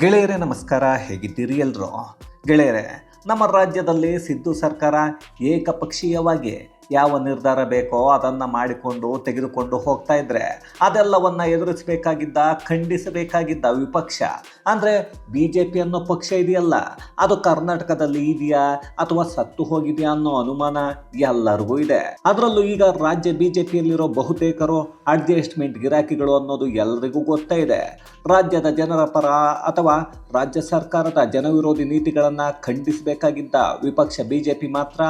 ಗೆಳೆಯರೇ ನಮಸ್ಕಾರ ಹೇಗಿದ್ದೀರಿ ಎಲ್ಲರೂ ಗೆಳೆಯರೇ ನಮ್ಮ ರಾಜ್ಯದಲ್ಲಿ ಸಿದ್ದು ಸರ್ಕಾರ ಏಕಪಕ್ಷೀಯವಾಗಿ ಯಾವ ನಿರ್ಧಾರ ಬೇಕೋ ಅದನ್ನು ಮಾಡಿಕೊಂಡು ತೆಗೆದುಕೊಂಡು ಹೋಗ್ತಾ ಇದ್ರೆ ಅದೆಲ್ಲವನ್ನ ಎದುರಿಸಬೇಕಾಗಿದ್ದ, ಖಂಡಿಸಬೇಕಾಗಿದ್ದ ವಿಪಕ್ಷ. ಅಂದರೆ ಬಿ ಜೆ ಪಿ ಅನ್ನೋ ಪಕ್ಷ ಇದೆಯಲ್ಲ, ಅದು ಕರ್ನಾಟಕದಲ್ಲಿ ಇದೆಯಾ ಅಥವಾ ಸತ್ತು ಹೋಗಿದೆಯಾ ಅನ್ನೋ ಅನುಮಾನ ಎಲ್ಲರಿಗೂ ಇದೆ. ಅದರಲ್ಲೂ ಈಗ ರಾಜ್ಯ ಬಿಜೆಪಿಯಲ್ಲಿರೋ ಬಹುತೇಕರು ಅಡ್ಜಸ್ಟ್ಮೆಂಟ್ ಗಿರಾಕಿಗಳು ಅನ್ನೋದು ಎಲ್ಲರಿಗೂ ಗೊತ್ತೇ ಇದೆ. ರಾಜ್ಯದ ಜನರ ಪರ ಅಥವಾ ರಾಜ್ಯ ಸರ್ಕಾರದ ಜನವಿರೋಧಿ ನೀತಿಗಳನ್ನು ಖಂಡಿಸಬೇಕಾಗಿದ್ದ ವಿಪಕ್ಷ ಬಿಜೆಪಿ ಮಾತ್ರ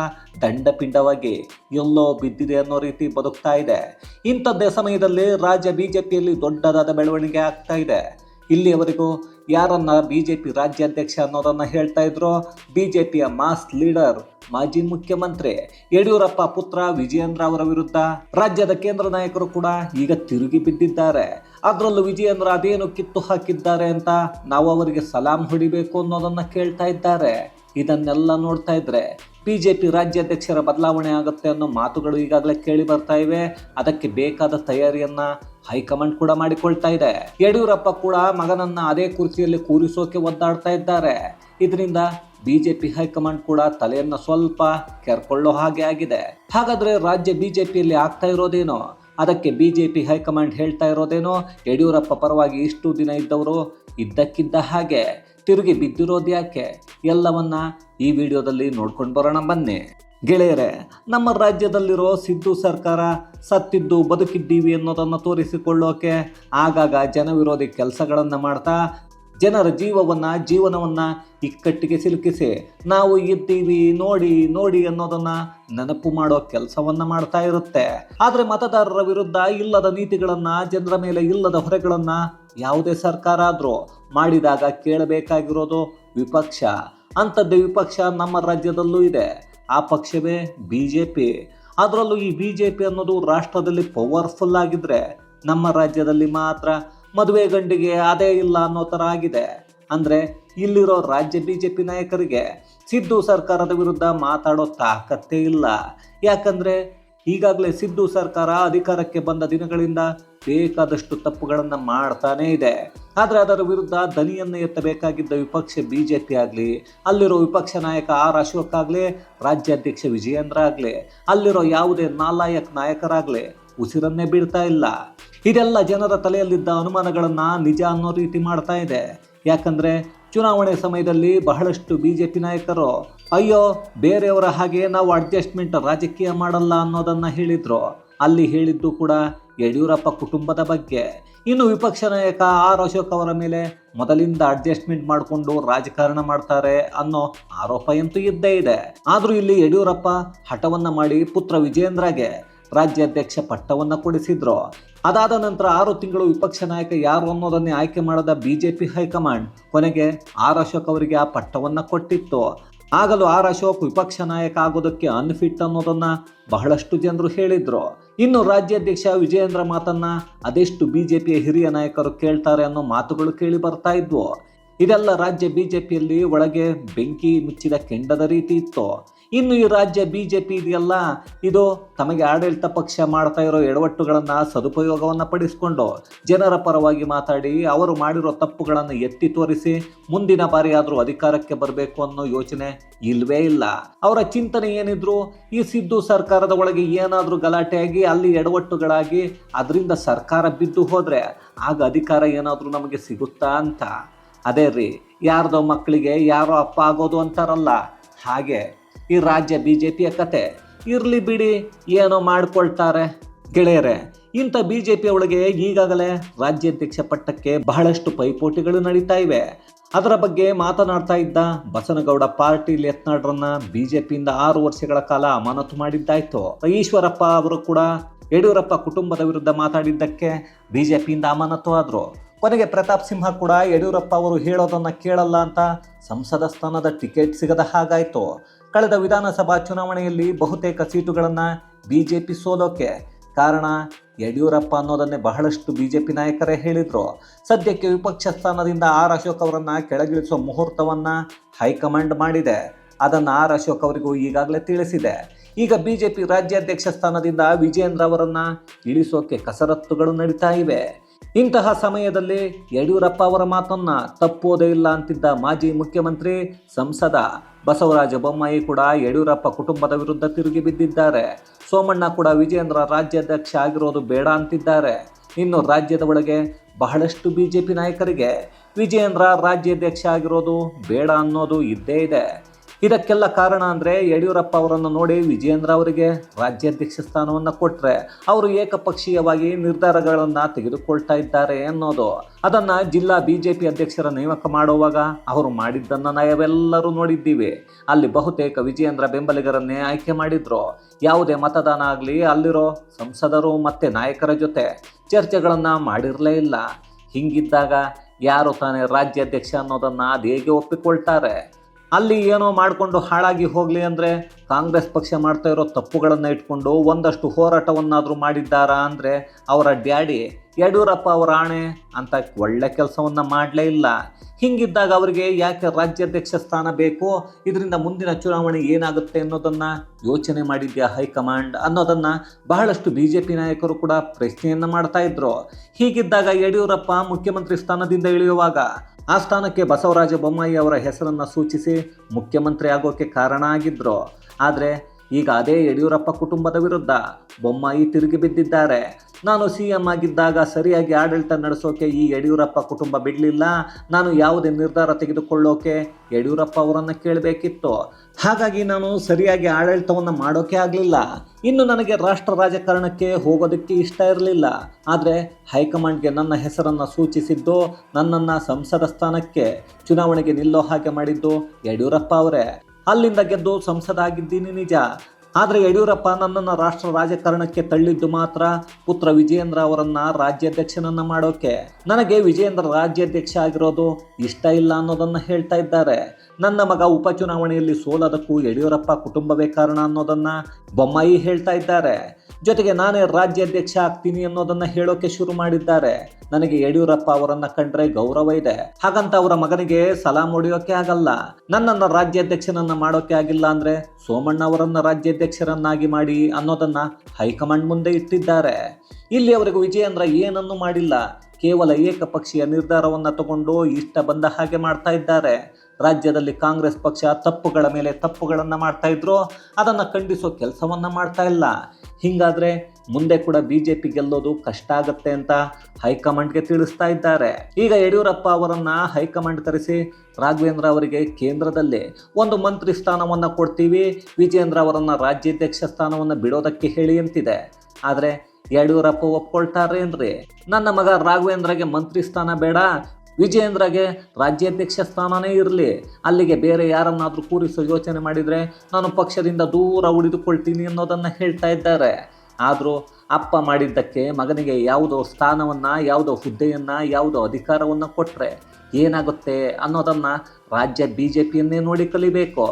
ದಂಡಪಿಂಡವಾಗಿ ಎಲ್ಲೋ ಬಿದ್ದಿದೆ ಅನ್ನೋ ರೀತಿ ಬದುಕ್ತಾ ಇದೆ. ಇಂಥದ್ದೇ ಸಮಯದಲ್ಲಿ ರಾಜ್ಯ ಬಿಜೆಪಿಯಲ್ಲಿ ದೊಡ್ಡದಾದ ಬೆಳವಣಿಗೆ ಆಗ್ತಾ ಇದೆ. ಇಲ್ಲಿಯವರೆಗೂ ಯಾರನ್ನ ಬಿಜೆಪಿ ರಾಜ್ಯಾಧ್ಯಕ್ಷ ಅನ್ನೋದನ್ನ ಹೇಳ್ತಾ ಇದ್ರು ಬಿಜೆಪಿಯ ಮಾಸ್ ಲೀಡರ್ ಮಾಜಿ ಮುಖ್ಯಮಂತ್ರಿ ಯಡಿಯೂರಪ್ಪ ಪುತ್ರ ವಿಜಯೇಂದ್ರ ಅವರ ವಿರುದ್ಧ ರಾಜ್ಯದ ಕೇಂದ್ರ ನಾಯಕರು ಕೂಡ ಈಗ ತಿರುಗಿ ಬಿದ್ದಿದ್ದಾರೆ. ಅದರಲ್ಲೂ ವಿಜಯೇಂದ್ರ ಅದೇನು ಕಿತ್ತು ಹಾಕಿದ್ದಾರೆ ಅಂತ ನಾವು ಅವರಿಗೆ ಸಲಾಂ ಹೊಡಿಬೇಕು ಅನ್ನೋದನ್ನ ಕೇಳ್ತಾ ಇದ್ದಾರೆ. ಇದನ್ನೆಲ್ಲ ನೋಡ್ತಾ ಇದ್ರೆ ಬಿಜೆಪಿ ರಾಜ್ಯಾಧ್ಯಕ್ಷರ ಬದಲಾವಣೆ ಆಗುತ್ತೆ ಅನ್ನೋ ಮಾತುಗಳು ಈಗಾಗಲೇ ಕೇಳಿ ಬರ್ತಾ ಇವೆ. ಅದಕ್ಕೆ ಬೇಕಾದ ತಯಾರಿಯನ್ನ ಹೈಕಮಾಂಡ್ ಕೂಡ ಮಾಡಿಕೊಳ್ತಾ ಇದೆ. ಯಡಿಯೂರಪ್ಪ ಕೂಡ ಮಗನನ್ನ ಅದೇ ಕುರ್ಚಿಯಲ್ಲಿ ಕೂರಿಸೋಕೆ ಒದ್ದಾಡ್ತಾ ಇದ್ದಾರೆ. ಇದರಿಂದ ಬಿಜೆಪಿ ಹೈಕಮಾಂಡ್ ಕೂಡ ತಲೆಯನ್ನ ಸ್ವಲ್ಪ ಕೆರ್ಕೊಳ್ಳೋ ಹಾಗೆ ಆಗಿದೆ. ಹಾಗಾದ್ರೆ ರಾಜ್ಯ ಬಿಜೆಪಿಯಲ್ಲಿ ಆಗ್ತಾ ಇರೋದೇನೋ? ಅದಕ್ಕೆ ಬಿಜೆಪಿ ಹೈಕಮಾಂಡ್ ಹೇಳ್ತಾ ಇರೋದೇನೋ? ಯಡಿಯೂರಪ್ಪ ಪರವಾಗಿ ಇಷ್ಟು ದಿನ ಇದ್ದವರು ಇದ್ದಕ್ಕಿದ್ದ ಹಾಗೆ. ತಿರುಗಿ ಬಿದ್ದಿರೋದು ಯಾಕೆ ಎಲ್ಲವನ್ನ ಈ ವಿಡಿಯೋದಲ್ಲಿ ನೋಡ್ಕೊಂಡು ಬರೋಣ ಬನ್ನಿ. ಗೆಳೆಯರೆ, ನಮ್ಮ ರಾಜ್ಯದಲ್ಲಿರೋ ಸಿದ್ದು ಸರ್ಕಾರ ಸತ್ತಿದ್ದು ಬದುಕಿದ್ದೀವಿ ಅನ್ನೋದನ್ನು ತೋರಿಸಿಕೊಳ್ಳೋಕೆ ಆಗಾಗ ಜನವಿರೋಧಿ ಕೆಲಸಗಳನ್ನು ಮಾಡ್ತಾ ಜನರ ಜೀವವನ್ನು, ಜೀವನವನ್ನು ಇಕ್ಕಟ್ಟಿಗೆ ಸಿಲುಕಿಸಿ. ನಾವು ಇದ್ದೀವಿ, ನೋಡಿ ನೋಡಿ ಅನ್ನೋದನ್ನು ನೆನಪು ಮಾಡೋ ಕೆಲಸವನ್ನು ಮಾಡ್ತಾ ಇರುತ್ತೆ. ಆದರೆ ಮತದಾರರ ವಿರುದ್ಧ ಇಲ್ಲದ ನೀತಿಗಳನ್ನು, ಜನರ ಮೇಲೆ ಇಲ್ಲದ ಹೊರೆಗಳನ್ನು ಯಾವುದೇ ಸರ್ಕಾರ ಆದರೂ ಮಾಡಿದಾಗ ಕೇಳಬೇಕಾಗಿರೋದು ವಿಪಕ್ಷ. ಅಂಥದ್ದೇ ವಿಪಕ್ಷ ನಮ್ಮ ರಾಜ್ಯದಲ್ಲೂ ಇದೆ. ಆ ಪಕ್ಷವೇ ಬಿ ಜೆ ಪಿ ಅದರಲ್ಲೂ ಈ ಬಿ ಜೆ ಪಿ ಅನ್ನೋದು ರಾಷ್ಟ್ರದಲ್ಲಿ ಪವರ್ಫುಲ್ ಆಗಿದ್ರೆ ನಮ್ಮ ರಾಜ್ಯದಲ್ಲಿ ಮಾತ್ರ ಮದುವೆ ಗಂಡಿಗೆ ಅದೇ ಇಲ್ಲ ಅನ್ನೋ ಥರ ಆಗಿದೆ. ಅಂದರೆ ಇಲ್ಲಿರೋ ರಾಜ್ಯ ಬಿ ಜೆ ಪಿ ನಾಯಕರಿಗೆ ಸಿದ್ದು ಸರ್ಕಾರದ ವಿರುದ್ಧ ಮಾತಾಡೋ ತಾಕತ್ತೇ ಇಲ್ಲ. ಯಾಕಂದರೆ ಈಗಾಗಲೇ ಸಿದ್ದು ಸರ್ಕಾರ ಅಧಿಕಾರಕ್ಕೆ ಬಂದ ದಿನಗಳಿಂದ ಬೇಕಾದಷ್ಟು ತಪ್ಪುಗಳನ್ನು ಮಾಡ್ತಾನೇ ಇದೆ. ಆದರೆ ಅದರ ವಿರುದ್ಧ ದನಿಯನ್ನು ಎತ್ತಬೇಕಾಗಿದ್ದ ವಿಪಕ್ಷ ಬಿ ಜೆ ಪಿ ಆಗಲಿ, ಅಲ್ಲಿರೋ ವಿಪಕ್ಷ ನಾಯಕ ಆರ್ ಅಶೋಕ್ ಆಗಲಿ, ರಾಜ್ಯಾಧ್ಯಕ್ಷ ವಿಜಯೇಂದ್ರ ಆಗಲಿ, ಅಲ್ಲಿರೋ ಯಾವುದೇ ನಾಲಾಯಕ್ ನಾಯಕರಾಗಲಿ ಉಸಿರನ್ನೇ ಬಿಡ್ತಾ ಇಲ್ಲ. ಇದೆಲ್ಲ ಜನರ ತಲೆಯಲ್ಲಿದ್ದ ಅನುಮಾನಗಳನ್ನು ನಿಜ ಅನ್ನೋ ರೀತಿ ಮಾಡ್ತಾ ಇದೆ. ಯಾಕಂದರೆ ಚುನಾವಣೆ ಸಮಯದಲ್ಲಿ ಬಹಳಷ್ಟು ಬಿ ಜೆ ಪಿ ನಾಯಕರು, ಅಯ್ಯೋ, ಬೇರೆಯವರ ಹಾಗೆ ನಾವು ಅಡ್ಜಸ್ಟ್ಮೆಂಟ್ ರಾಜಕೀಯ ಮಾಡಲ್ಲ ಅನ್ನೋದನ್ನು ಹೇಳಿದ್ರು. ಅಲ್ಲಿ ಹೇಳಿದ್ದು ಕೂಡ ಯಡಿಯೂರಪ್ಪ ಕುಟುಂಬದ ಬಗ್ಗೆ. ಇನ್ನು ವಿಪಕ್ಷ ನಾಯಕ ಆರ್ ಅಶೋಕ್ ಅವರ ಮೇಲೆ ಮೊದಲಿಂದ ಅಡ್ಜಸ್ಟ್ಮೆಂಟ್ ಮಾಡಿಕೊಂಡು ರಾಜಕಾರಣ ಮಾಡ್ತಾರೆ ಅನ್ನೋ ಆರೋಪ ಅಂತೂ ಇದ್ದೇ ಇದೆ. ಆದರೂ ಇಲ್ಲಿ ಯಡಿಯೂರಪ್ಪ ಹಠವನ್ನು ಮಾಡಿ ಪುತ್ರ ವಿಜೇಂದ್ರಗೆ ರಾಜ್ಯಾಧ್ಯಕ್ಷ ಪಟ್ಟವನ್ನ ಕೊಡಿಸಿದ್ರು. ಅದಾದ ನಂತರ ಆರು ತಿಂಗಳು ವಿಪಕ್ಷ ನಾಯಕ ಯಾರು ಅನ್ನೋದನ್ನೇ ಆಯ್ಕೆ ಮಾಡದ ಬಿಜೆಪಿ ಹೈಕಮಾಂಡ್ ಕೊನೆಗೆ ಆರ್ ಅಶೋಕ್ ಅವರಿಗೆ ಆ ಪಟ್ಟವನ್ನ ಕೊಟ್ಟಿತ್ತು. ಆಗಲೂ ಆರ್ ಅಶೋಕ್ ವಿಪಕ್ಷ ನಾಯಕ ಆಗೋದಕ್ಕೆ ಅನ್ಫಿಟ್ ಅನ್ನೋದನ್ನ ಬಹಳಷ್ಟು ಜನರು ಹೇಳಿದ್ರು. ಇನ್ನು ರಾಜ್ಯಾಧ್ಯಕ್ಷ ವಿಜಯೇಂದ್ರ ಮಾತನ್ನ ಅದೆಷ್ಟು ಬಿಜೆಪಿಯ ಹಿರಿಯ ನಾಯಕರು ಕೇಳ್ತಾರೆ ಅನ್ನೋ ಮಾತುಗಳು ಕೇಳಿ ಬರ್ತಾ ಇದ್ವು. ಇದೆಲ್ಲ ರಾಜ್ಯ ಬಿಜೆಪಿಯಲ್ಲಿ ಒಳಗೆ ಬೆಂಕಿ ಮುಚ್ಚಿದ ಕೆಂಡದ ರೀತಿ ಇತ್ತು. ಇನ್ನು ಈ ರಾಜ್ಯ ಬಿ ಜೆ ಪಿ ಇದೆಯಲ್ಲ? ಇದು ತಮಗೆ ಆಡಳಿತ ಪಕ್ಷ ಮಾಡ್ತಾ ಇರೋ ಎಡವಟ್ಟುಗಳನ್ನು ಸದುಪಯೋಗವನ್ನು ಪಡಿಸಿಕೊಂಡು ಜನರ ಪರವಾಗಿ ಮಾತಾಡಿ ಅವರು ಮಾಡಿರೋ ತಪ್ಪುಗಳನ್ನು ಎತ್ತಿ ತೋರಿಸಿ ಮುಂದಿನ ಬಾರಿ ಆದರೂ ಅಧಿಕಾರಕ್ಕೆ ಬರಬೇಕು ಅನ್ನೋ ಯೋಚನೆ ಇಲ್ಲವೇ ಇಲ್ಲ. ಅವರ ಚಿಂತನೆ ಏನಿದ್ರು? ಈ ಸಿದ್ದು ಸರ್ಕಾರದ ಒಳಗೆ ಏನಾದರೂ ಗಲಾಟೆಯಾಗಿ ಅಲ್ಲಿ ಎಡವಟ್ಟುಗಳಾಗಿ ಅದರಿಂದ ಸರ್ಕಾರ ಬಿದ್ದು ಹೋದರೆ ಆಗ ಅಧಿಕಾರ ಏನಾದರೂ ನಮಗೆ ಸಿಗುತ್ತಾ ಅಂತ? ಅದೇ ರೀ, ಯಾರ್ದೋ ಮಕ್ಕಳಿಗೆ ಯಾರೋ ಅಪ್ಪ ಆಗೋದು ಅಂತಾರಲ್ಲ? ಹಾಗೆ. ಈ ರಾಜ್ಯ ಬಿ ಜೆ ಪಿಯ ಕತೆ. ಇರಲಿ ಬಿಡಿ, ಏನೋ ಮಾಡ್ಕೊಳ್ತಾರೆ. ಗೆಳೆಯರೆ, ಇಂಥ ಬಿ ಜೆ ಪಿ ಒಳಗೆ ಈಗಾಗಲೇ ರಾಜ್ಯಾಧ್ಯಕ್ಷ ಪಟ್ಟಕ್ಕೆ ಬಹಳಷ್ಟು ಪೈಪೋಟಿಗಳು ನಡೀತಾ ಇವೆ. ಅದರ ಬಗ್ಗೆ ಮಾತನಾಡ್ತಾ ಇದ್ದ ಬಸನಗೌಡ ಪಾರ್ಟಿ ಲತ್ನಾಡ್ರನ್ನ ಬಿ ಜೆ ಪಿಯಿಂದ ಆರು ವರ್ಷಗಳ ಕಾಲ ಅಮಾನತು ಮಾಡಿದ್ದಾಯ್ತು. ಈಶ್ವರಪ್ಪ ಅವರು ಕೂಡ ಯಡಿಯೂರಪ್ಪ ಕುಟುಂಬದ ವಿರುದ್ಧ ಮಾತಾಡಿದ್ದಕ್ಕೆ ಬಿಜೆಪಿಯಿಂದ ಅಮಾನತು ಆದರು. ಕೊನೆಗೆ ಪ್ರತಾಪ್ ಸಿಂಹ ಕೂಡ ಯಡಿಯೂರಪ್ಪ ಅವರು ಹೇಳೋದನ್ನ ಕೇಳಲ್ಲ ಅಂತ ಸಂಸದ ಸ್ಥಾನದ ಟಿಕೆಟ್ ಸಿಗದ ಹಾಗಾಯಿತು. ಕಳೆದ ವಿಧಾನಸಭಾ ಚುನಾವಣೆಯಲ್ಲಿ ಬಹುತೇಕ ಸೀಟುಗಳನ್ನು ಬಿಜೆಪಿ ಸೋಲೋಕೆ. ಕಾರಣ, ಯಡಿಯೂರಪ್ಪ ಅನ್ನೋದನ್ನೇ ಬಹಳಷ್ಟು ಬಿಜೆಪಿ ನಾಯಕರೇ ಹೇಳಿದರು. ಸದ್ಯಕ್ಕೆ ವಿಪಕ್ಷ ಸ್ಥಾನದಿಂದ ಆರ್ ಅಶೋಕ್ ಅವರನ್ನು ಕೆಳಗಿಳಿಸುವ ಮುಹೂರ್ತವನ್ನು ಹೈಕಮಾಂಡ್ ಮಾಡಿದೆ. ಅದನ್ನು ಆರ್ ಅಶೋಕ್ ಅವರಿಗೂ ಈಗಾಗಲೇ ತಿಳಿಸಿದೆ. ಈಗ ಬಿಜೆಪಿ ರಾಜ್ಯಾಧ್ಯಕ್ಷ ಸ್ಥಾನದಿಂದ ವಿಜಯೇಂದ್ರ ಅವರನ್ನು ಇಳಿಸೋಕೆ ಕಸರತ್ತುಗಳು ನಡೀತಾ ಇವೆ. ಇಂತಹ ಸಮಯದಲ್ಲಿ ಯಡಿಯೂರಪ್ಪ ಅವರ ಮಾತನ್ನ ತಪ್ಪೋದೇ ಇಲ್ಲ ಅಂತಿದ್ದ ಮಾಜಿ ಮುಖ್ಯಮಂತ್ರಿ ಸಂಸದ ಬಸವರಾಜ ಬೊಮ್ಮಾಯಿ ಕೂಡ ಯಡಿಯೂರಪ್ಪ ಕುಟುಂಬದ ವಿರುದ್ಧ ತಿರುಗಿ ಬಿದ್ದಿದ್ದಾರೆ. ಸೋಮಣ್ಣ ಕೂಡ ವಿಜೇಂದ್ರ ರಾಜ್ಯಾಧ್ಯಕ್ಷ ಆಗಿರೋದು ಬೇಡ ಅಂತಿದ್ದಾರೆ. ಇನ್ನು ರಾಜ್ಯದ ಒಳಗೆ ಬಹಳಷ್ಟು ಬಿಜೆಪಿ ನಾಯಕರಿಗೆ ವಿಜೇಂದ್ರ ರಾಜ್ಯಾಧ್ಯಕ್ಷ ಆಗಿರೋದು ಬೇಡ ಅನ್ನೋದು ಇದ್ದೇ ಇದೆ. ಇದಕ್ಕೆಲ್ಲ ಕಾರಣ ಅಂದರೆ ಯಡಿಯೂರಪ್ಪ ಅವರನ್ನು ನೋಡಿ ವಿಜೇಂದ್ರ ಅವರಿಗೆ ರಾಜ್ಯಾಧ್ಯಕ್ಷ ಸ್ಥಾನವನ್ನು ಕೊಟ್ಟರೆ ಅವರು ಏಕಪಕ್ಷೀಯವಾಗಿ ನಿರ್ಧಾರಗಳನ್ನು ತೆಗೆದುಕೊಳ್ತಾ ಇದ್ದಾರೆ ಅನ್ನೋದು. ಅದನ್ನು ಜಿಲ್ಲಾ ಬಿ ಜೆ ಪಿ ಅಧ್ಯಕ್ಷರ ನೇಮಕ ಮಾಡುವಾಗ ಅವರು ಮಾಡಿದ್ದನ್ನು ನಾವೆಲ್ಲರೂ ನೋಡಿದ್ದೀವಿ. ಅಲ್ಲಿ ಬಹುತೇಕ ವಿಜಯೇಂದ್ರ ಬೆಂಬಲಿಗರನ್ನೇ ಆಯ್ಕೆ ಮಾಡಿದ್ರು. ಯಾವುದೇ ಮತದಾನ ಆಗಲಿ, ಅಲ್ಲಿರೋ ಸಂಸದರು ಮತ್ತು ನಾಯಕರ ಜೊತೆ ಚರ್ಚೆಗಳನ್ನು ಮಾಡಿರಲೇ ಇಲ್ಲ. ಹಿಂಗಿದ್ದಾಗ ಯಾರು ತಾನೇ ರಾಜ್ಯಾಧ್ಯಕ್ಷ ಅನ್ನೋದನ್ನು ಅದು ಹೇಗೆ ಒಪ್ಪಿಕೊಳ್ತಾರೆ? ಅಲ್ಲಿ ಏನೋ ಮಾಡಿಕೊಂಡು ಹಾಳಾಗಿ ಹೋಗಲಿ ಅಂದರೆ ಕಾಂಗ್ರೆಸ್ ಪಕ್ಷ ಮಾಡ್ತಾ ಇರೋ ತಪ್ಪುಗಳನ್ನು ಇಟ್ಕೊಂಡು ಒಂದಷ್ಟು ಹೋರಾಟವನ್ನಾದರೂ ಮಾಡಿದ್ದಾರಾ ಅಂದರೆ ಅವರ ಡ್ಯಾಡಿ ಯಡಿಯೂರಪ್ಪ ಅವರ ಆಣೆ ಅಂತ ಒಳ್ಳೆ ಕೆಲಸವನ್ನು ಮಾಡಲೇ ಇಲ್ಲ. ಹಿಂಗಿದ್ದಾಗ ಅವರಿಗೆ ಯಾಕೆ ರಾಜ್ಯಾಧ್ಯಕ್ಷ ಸ್ಥಾನ ಬೇಕು? ಇದರಿಂದ ಮುಂದಿನ ಚುನಾವಣೆ ಏನಾಗುತ್ತೆ ಅನ್ನೋದನ್ನು ಯೋಚನೆ ಮಾಡಿದ್ಯಾ ಹೈಕಮಾಂಡ್? ಅನ್ನೋದನ್ನು ಬಹಳಷ್ಟು ಬಿ ಜೆ ಪಿ ನಾಯಕರು ಕೂಡ ಪ್ರಶ್ನೆಯನ್ನು ಮಾಡ್ತಾ ಇದ್ರು. ಹೀಗಿದ್ದಾಗ ಯಡಿಯೂರಪ್ಪ ಮುಖ್ಯಮಂತ್ರಿ ಸ್ಥಾನದಿಂದ ಇಳಿಯುವಾಗ ಆ ಸ್ಥಾನಕ್ಕೆ ಬಸವರಾಜ ಬೊಮ್ಮಾಯಿ ಅವರ ಹೆಸರನ್ನು ಸೂಚಿಸಿ ಮುಖ್ಯಮಂತ್ರಿ ಆಗೋಕ್ಕೆ ಕಾರಣ ಆಗಿದ್ದರು ಆದರೆ ಈಗ ಅದೇ ಯಡಿಯೂರಪ್ಪ ಕುಟುಂಬದ ವಿರುದ್ಧ ಬೊಮ್ಮಾಯಿ ತಿರುಗಿ ಬಿದ್ದಿದ್ದಾರೆ. ನಾನು ಸಿ ಎಂ ಆಗಿದ್ದಾಗ ಸರಿಯಾಗಿ ಆಡಳಿತ ನಡೆಸೋಕೆ ಈ ಯಡಿಯೂರಪ್ಪ ಕುಟುಂಬ ಬಿಡಲಿಲ್ಲ. ನಾನು ಯಾವುದೇ ನಿರ್ಧಾರ ತೆಗೆದುಕೊಳ್ಳೋಕೆ ಯಡಿಯೂರಪ್ಪ ಅವರನ್ನು ಕೇಳಬೇಕಿತ್ತು. ಹಾಗಾಗಿ ನಾನು ಸರಿಯಾಗಿ ಆಡಳಿತವನ್ನು ಮಾಡೋಕೆ ಆಗಲಿಲ್ಲ. ಇನ್ನು ನನಗೆ ರಾಷ್ಟ್ರ ರಾಜಕಾರಣಕ್ಕೆ ಹೋಗೋದಕ್ಕೆ ಇಷ್ಟ ಇರಲಿಲ್ಲ. ಆದರೆ ಹೈಕಮಾಂಡ್ಗೆ ನನ್ನ ಹೆಸರನ್ನು ಸೂಚಿಸಿದ್ದು ನನ್ನನ್ನು ಸಂಸದ ಸ್ಥಾನಕ್ಕೆ ಚುನಾವಣೆಗೆ ನಿಲ್ಲೋ ಹಾಗೆ ಮಾಡಿದ್ದು ಯಡಿಯೂರಪ್ಪ ಅವರೇ. ಅಲ್ಲಿಂದ ಗೆದ್ದು ಸಂಸದ ಆಗಿದ್ದೀನಿ ನಿಜ. ಆದರೆ ಯಡಿಯೂರಪ್ಪ ನನ್ನನ್ನು ರಾಷ್ಟ್ರ ರಾಜಕಾರಣಕ್ಕೆ ತಳ್ಳಿದ್ದು ಮಾತ್ರ ಪುತ್ರ ವಿಜಯೇಂದ್ರ ಅವರನ್ನ ರಾಜ್ಯಾಧ್ಯಕ್ಷನನ್ನ ಮಾಡೋಕೆ. ನನಗೆ ವಿಜಯೇಂದ್ರ ರಾಜ್ಯಾಧ್ಯಕ್ಷ ಆಗಿರೋದು ಇಷ್ಟ ಇಲ್ಲ ಅನ್ನೋದನ್ನ ಹೇಳ್ತಾ ಇದ್ದಾರೆ. ನನ್ನ ಮಗ ಉಪಚುನಾವಣೆಯಲ್ಲಿ ಸೋಲೋದಕ್ಕೂ ಯಡಿಯೂರಪ್ಪ ಕುಟುಂಬವೇ ಕಾರಣ ಅನ್ನೋದನ್ನ ಬೊಮ್ಮಾಯಿ ಹೇಳ್ತಾ ಇದ್ದಾರೆ. ಜೊತೆಗೆ ನಾನೇ ರಾಜ್ಯಾಧ್ಯಕ್ಷ ಆಗ್ತೀನಿ ಅನ್ನೋದನ್ನ ಹೇಳೋಕೆ ಶುರು ಮಾಡಿದ್ದಾರೆ. ನನಗೆ ಯಡಿಯೂರಪ್ಪ ಅವರನ್ನ ಕಂಡ್ರೆ ಗೌರವ ಇದೆ. ಹಾಗಂತ ಅವರ ಮಗನಿಗೆ ಸಲಾಂ ಹೊಡೆಯೋಕೆ ಆಗಲ್ಲ. ನನ್ನನ್ನ ರಾಜ್ಯಾಧ್ಯಕ್ಷನನ್ನ ಮಾಡೋಕೆ ಆಗಿಲ್ಲ ಅಂದ್ರೆ ಸೋಮಣ್ಣ ಅವರನ್ನ ರಾಜ್ಯಾಧ್ಯಕ್ಷರನ್ನಾಗಿ ಮಾಡಿ ಅನ್ನೋದನ್ನ ಹೈಕಮಾಂಡ್ ಮುಂದೆ ಇಟ್ಟಿದ್ದಾರೆ. ಇಲ್ಲಿ ಇಲ್ಲಿಯವರೆಗೂ ವಿಜಯೇಂದ್ರ ಏನನ್ನೂ ಮಾಡಿಲ್ಲ. ಕೇವಲ ಏಕಪಕ್ಷೀಯ ನಿರ್ಧಾರವನ್ನು ತಗೊಂಡು ಇಷ್ಟ ಬಂದ ಹಾಗೆ ಮಾಡ್ತಾ ಇದ್ದಾರೆ. ರಾಜ್ಯದಲ್ಲಿ ಕಾಂಗ್ರೆಸ್ ಪಕ್ಷ ತಪ್ಪುಗಳ ಮೇಲೆ ತಪ್ಪುಗಳನ್ನು ಮಾಡ್ತಾ ಇದ್ರು, ಅದನ್ನು ಖಂಡಿಸೋ ಕೆಲಸವನ್ನು ಮಾಡ್ತಾ ಇಲ್ಲ. ಹಿಂಗಾದ್ರೆ ಮುಂದೆ ಕೂಡ ಬಿ ಜೆ ಪಿ ಗೆಲ್ಲೋದು ಕಷ್ಟ ಆಗತ್ತೆ ಅಂತ ಹೈಕಮಾಂಡ್ಗೆ ತಿಳಿಸ್ತಾ ಇದ್ದಾರೆ. ಈಗ ಯಡಿಯೂರಪ್ಪ ಅವರನ್ನ ಹೈಕಮಾಂಡ್ ಕರೆಸಿ ರಾಘವೇಂದ್ರ ಅವರಿಗೆ ಕೇಂದ್ರದಲ್ಲಿ ಒಂದು ಮಂತ್ರಿ ಸ್ಥಾನವನ್ನು ಕೊಡ್ತೀವಿ, ವಿಜಯೇಂದ್ರ ಅವರನ್ನ ರಾಜ್ಯಾಧ್ಯಕ್ಷ ಸ್ಥಾನವನ್ನು ಬಿಡೋದಕ್ಕೆ ಹೇಳಿ ಅಂತಿದೆ. ಆದರೆ ಯಡಿಯೂರಪ್ಪ ಒಪ್ಕೊಳ್ತಾರೇನ್ರಿ? ನನ್ನ ಮಗ ರಾಘವೇಂದ್ರಗೆ ಮಂತ್ರಿ ಸ್ಥಾನ ಬೇಡ, ವಿಜಯೇಂದ್ರಗೆ ರಾಜ್ಯಾಧ್ಯಕ್ಷ ಸ್ಥಾನನೇ ಇರಲಿ. ಅಲ್ಲಿಗೆ ಬೇರೆ ಯಾರನ್ನಾದರೂ ಕೂರಿಸೋ ಯೋಚನೆ ಮಾಡಿದರೆ ನಾನು ಪಕ್ಷದಿಂದ ದೂರ ಉಳಿದುಕೊಳ್ತೀನಿ ಅನ್ನೋದನ್ನು ಹೇಳ್ತಾ ಇದ್ದಾರೆ. ಆದರೂ ಅಪ್ಪ ಮಾಡಿದ್ದಕ್ಕೆ ಮಗನಿಗೆ ಯಾವುದೋ ಸ್ಥಾನವನ್ನು, ಯಾವುದೋ ಹುದ್ದೆಯನ್ನು, ಯಾವುದೋ ಅಧಿಕಾರವನ್ನು ಕೊಟ್ಟರೆ ಏನಾಗುತ್ತೆ ಅನ್ನೋದನ್ನು ರಾಜ್ಯ ಬಿ ಜೆ ಪಿಯನ್ನೇ ನೋಡಿ ಕಲಿಬೇಕು.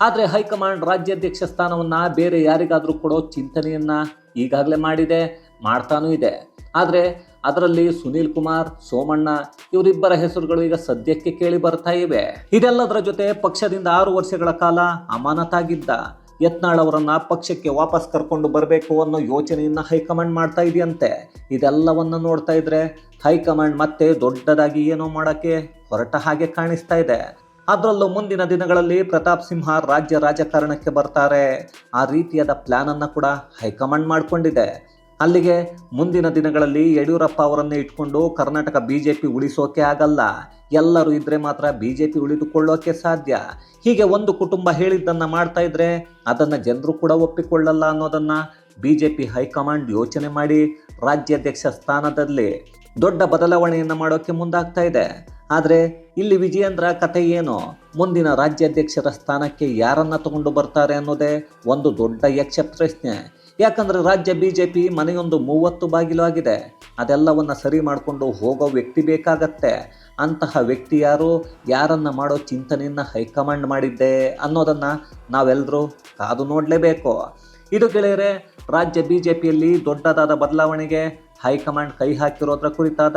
ಆದರೆ ಹೈಕಮಾಂಡ್ ರಾಜ್ಯಾಧ್ಯಕ್ಷ ಸ್ಥಾನವನ್ನು ಬೇರೆ ಯಾರಿಗಾದರೂ ಕೊಡೋ ಚಿಂತನೆಯನ್ನು ಈಗಾಗಲೇ ಮಾಡಿದೆ, ಮಾಡ್ತಾನೂ ಇದೆ. ಆದರೆ ಅದರಲ್ಲಿ ಸುನೀಲ್ ಕುಮಾರ್, ಸೋಮಣ್ಣ ಇವರಿಬ್ಬರ ಹೆಸರುಗಳು ಈಗ ಸದ್ಯಕ್ಕೆ ಕೇಳಿ ಬರ್ತಾ ಇವೆ. ಇದೆಲ್ಲದರ ಜೊತೆ ಪಕ್ಷದಿಂದ ಆರು ವರ್ಷಗಳ ಕಾಲ ಅಮಾನತಾಗಿದ್ದ ಯತ್ನಾಳ್ ಅವರನ್ನ ಪಕ್ಷಕ್ಕೆ ವಾಪಸ್ ಕರ್ಕೊಂಡು ಬರಬೇಕು ಅನ್ನೋ ಯೋಚನೆಯನ್ನ ಹೈಕಮಾಂಡ್ ಮಾಡ್ತಾ ಇದೆಯಂತೆ. ಇದೆಲ್ಲವನ್ನ ನೋಡ್ತಾ ಇದ್ರೆ ಹೈಕಮಾಂಡ್ ಮತ್ತೆ ದೊಡ್ಡದಾಗಿ ಏನೋ ಮಾಡೋಕ್ಕೆ ಹೊರಟ ಹಾಗೆ ಕಾಣಿಸ್ತಾ ಇದೆ. ಅದರಲ್ಲೂ ಮುಂದಿನ ದಿನಗಳಲ್ಲಿ ಪ್ರತಾಪ್ ಸಿಂಹ ರಾಜ್ಯ ರಾಜಕಾರಣಕ್ಕೆ ಬರ್ತಾರೆ. ಆ ರೀತಿಯಾದ ಪ್ಲಾನ್ ಅನ್ನ ಕೂಡ ಹೈಕಮಾಂಡ್ ಮಾಡಿಕೊಂಡಿದೆ. ಅಲ್ಲಿಗೆ ಮುಂದಿನ ದಿನಗಳಲ್ಲಿ ಯಡಿಯೂರಪ್ಪ ಅವರನ್ನೇ ಇಟ್ಕೊಂಡು ಕರ್ನಾಟಕ ಬಿ ಜೆ ಪಿ ಉಳಿಸೋಕೆ ಆಗಲ್ಲ. ಎಲ್ಲರೂ ಇದ್ರೆ ಮಾತ್ರ ಬಿ ಜೆ ಪಿ ಉಳಿದುಕೊಳ್ಳೋಕೆ ಸಾಧ್ಯ. ಹೀಗೆ ಒಂದು ಕುಟುಂಬ ಹೇಳಿದ್ದನ್ನು ಮಾಡ್ತಾ ಇದ್ರೆ ಅದನ್ನು ಜನರು ಕೂಡ ಒಪ್ಪಿಕೊಳ್ಳಲ್ಲ ಅನ್ನೋದನ್ನು ಬಿ ಜೆ ಪಿ ಹೈಕಮಾಂಡ್ ಯೋಚನೆ ಮಾಡಿ ರಾಜ್ಯಾಧ್ಯಕ್ಷ ಸ್ಥಾನದಲ್ಲಿ ದೊಡ್ಡ ಬದಲಾವಣೆಯನ್ನು ಮಾಡೋಕ್ಕೆ ಮುಂದಾಗ್ತಾ ಇದೆ. ಆದರೆ ಇಲ್ಲಿ ವಿಜಯೇಂದ್ರ ಕತೆ ಏನು? ಮುಂದಿನ ರಾಜ್ಯಾಧ್ಯಕ್ಷರ ಸ್ಥಾನಕ್ಕೆ ಯಾರನ್ನ ತಗೊಂಡು ಬರ್ತಾರೆ ಅನ್ನೋದೇ ಒಂದು ದೊಡ್ಡ ಯಕ್ಷ ಪ್ರಶ್ನೆ ಯಾಕಂದ್ರೆ ರಾಜ್ಯ ಬಿ ಜೆ ಪಿ ಮನೆಯೊಂದು ಮೂವತ್ತು ಬಾಗಿಲು ಆಗಿದೆ. ಅದೆಲ್ಲವನ್ನ ಸರಿ ಮಾಡಿಕೊಂಡು ಹೋಗೋ ವ್ಯಕ್ತಿ ಬೇಕಾಗತ್ತೆ. ಅಂತಹ ವ್ಯಕ್ತಿ ಯಾರು? ಯಾರನ್ನ ಮಾಡೋ ಚಿಂತನೆಯನ್ನ ಹೈಕಮಾಂಡ್ ಮಾಡಿದ್ದೆ ಅನ್ನೋದನ್ನ ನಾವೆಲ್ಲರೂ ಕಾದು ನೋಡಲೇಬೇಕು. ಇದು ಗೆಳೆಯರೆ, ರಾಜ್ಯ ಬಿ ಜೆ ಪಿಯಲ್ಲಿ ದೊಡ್ಡದಾದ ಬದಲಾವಣೆಗೆ ಹೈಕಮಾಂಡ್ ಕೈ ಹಾಕಿರೋದ್ರ ಕುರಿತಾದ